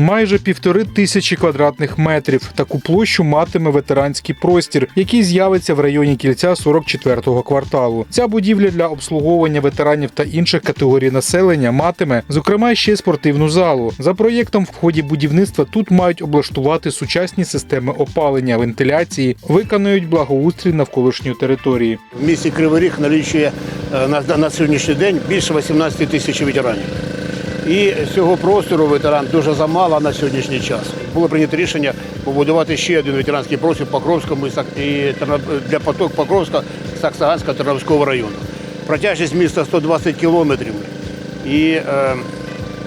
Майже півтори тисячі квадратних метрів. Таку площу матиме ветеранський простір, який з'явиться в районі кільця 44-го кварталу. Ця будівля для обслуговування ветеранів та інших категорій населення матиме, зокрема, ще спортивну залу. За проєктом, в ході будівництва тут мають облаштувати сучасні системи опалення, вентиляції, виконують благоустрій навколишньої території. В місті Кривий Ріг налічує е, на сьогоднішній день більше 18 тисяч ветеранів. І цього простору ветеран дуже замало на сьогоднішній час. Було прийнято рішення побудувати ще один ветеранський простір Покровському і для поток Покровська, Саксаганська, Тернопільського району. Протяжність міста 120 кілометрів. І е,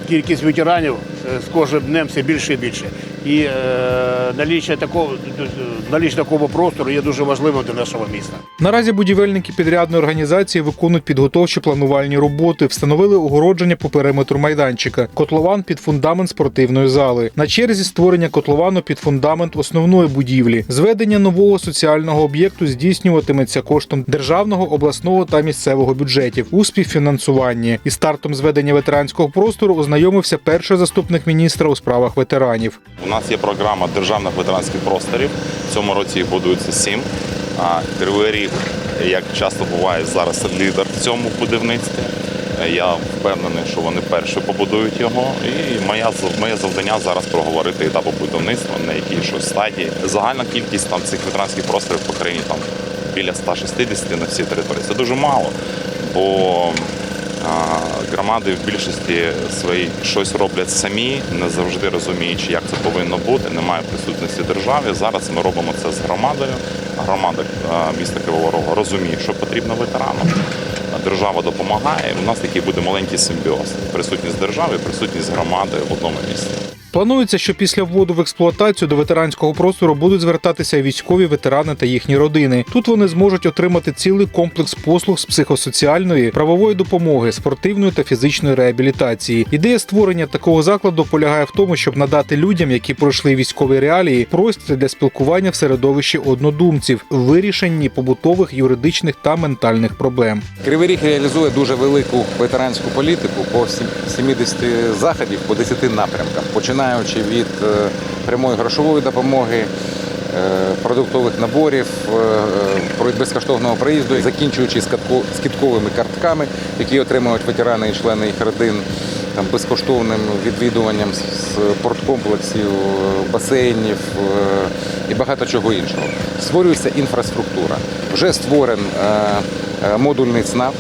кількість ветеранів е, з кожним днем все більше і більше. І е, наліччя такого, наліччя такого простору є дуже важливим для нашого міста. Наразі будівельники підрядної організації виконують підготовчі планувальні роботи, встановили огородження по периметру майданчика, котлован під фундамент спортивної зали. На черзі створення котловану під фундамент основної будівлі. Зведення нового соціального об'єкту здійснюватиметься коштом державного, обласного та місцевого бюджетів у співфінансуванні. І стартом зведення ветеранського простору ознайомився перший заступник міністра у справах ветеранів. Нас є програма державних ветеранських просторів. В цьому році їх будується сім. А Кривий Ріг, як часто буває, зараз лідер в цьому будівництві. Я впевнений, що вони перші побудують його. І моя моє завдання зараз проговорити етапи будівництва, на якій що стадії. Загальна кількість там цих ветеранських просторів по країні там біля 160 на всій території. Це дуже мало, бо Громади в більшості своїй щось роблять самі, не завжди розуміючи, як це повинно бути. Немає присутності держави. Зараз ми робимо це з громадою. Громада міста Кривого Рогу розуміє, що потрібно ветеранам. Держава допомагає. У нас такий буде маленький симбіоз. Присутність держави, присутність громади в одному місці. Планується, що після вводу в експлуатацію до ветеранського простору будуть звертатися військові ветерани та їхні родини. Тут вони зможуть отримати цілий комплекс послуг з психосоціальної, правової допомоги, спортивної та фізичної реабілітації. Ідея створення такого закладу полягає в тому, щоб надати людям, які пройшли військові реалії, простір для спілкування в середовищі однодумців, вирішенні побутових, юридичних та ментальних проблем. Кривий Ріг реалізує дуже велику ветеранську політику по сім- 70 заходів по 10 напрямкам, починаючи від е, прямої грошової допомоги, е, продуктових наборів, е, безкоштовного проїзду, закінчуючи скидковими картками, які отримують ветерани і члени їх родин. Там безкоштовним відвідуванням спорткомплексів, е, басейнів і багато чого іншого. Створюється інфраструктура. Вже створений е, модульний ЦНАП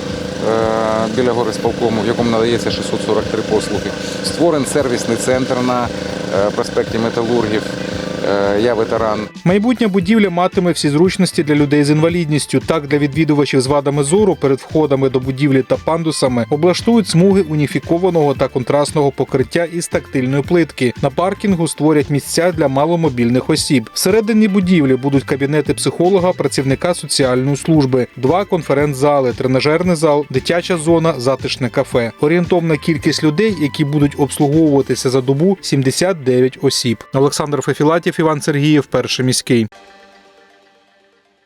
біля гори сполкому, в якому надається 643 послуги. Створений сервісний центр на е, проспекті Металургів. Е, Я ветеран. Майбутня будівля матиме всі зручності для людей з інвалідністю. Так, для відвідувачів з вадами зору перед входами до будівлі та пандусами облаштують смуги уніфікованого та контрастного покриття із тактильної плитки. На паркінгу створять місця для маломобільних осіб. Всередині будівлі будуть кабінети психолога, працівника соціальної служби, два конференц-зали, тренажерний зал, дитяча зона, затишне кафе. Орієнтовна кількість людей, які будуть обслуговуватися за добу 79 осіб. Олександр Фефілатів, Іван Сергієв, перший міський.